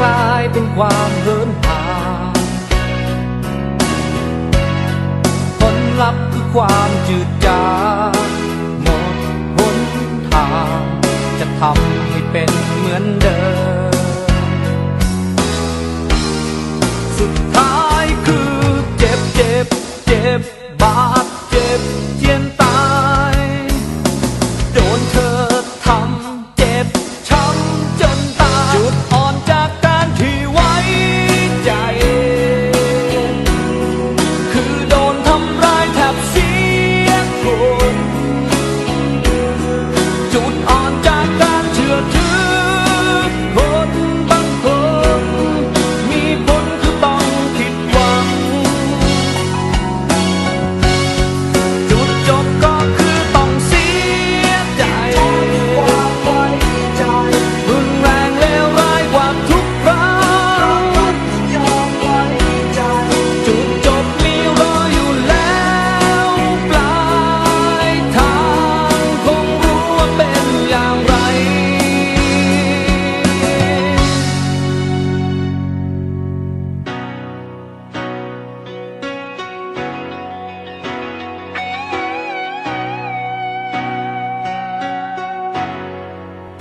กลายเป็นความเหินห่างผลลัพธ์คือความจืดจางหมดหนทาง จะทำให้เป็นเหมือนเดิม สุดท้ายคือเจ็บเจ็บเจ็บบาดเจ็บ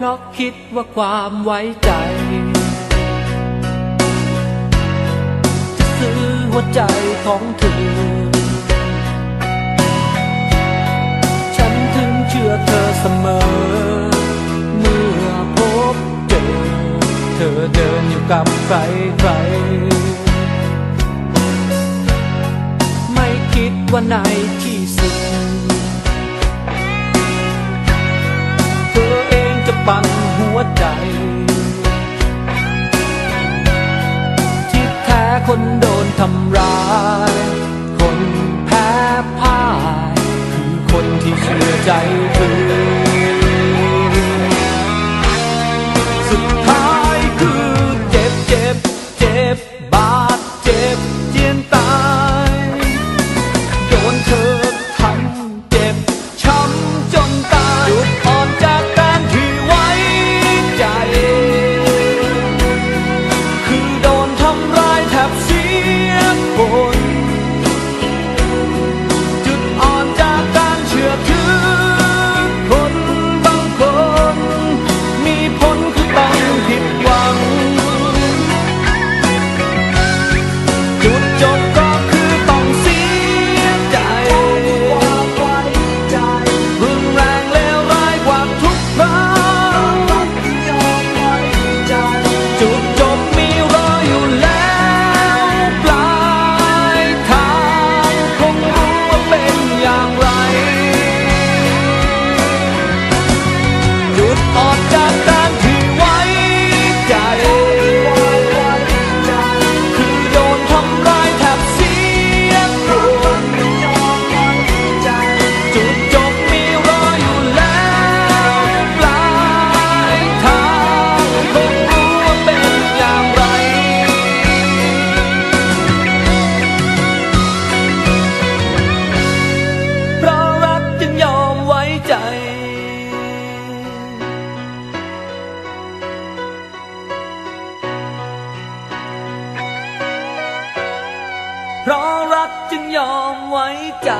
ราะคิดว่าความไว้ใจ จะซื้อหัวใจของเธอ ฉันถึงเชื่อเธอเสมอ เมื่อพบเจอ เธอเดินอยู่กับใครใครไม่คิดว่าในที่ ปั่นหัวใจ ที่แท้คนโดนทำร้าย คนแพ้พ่าย คือคนที่เชื่อใจเธอ เพราะรักจึงยอมไว้ใจ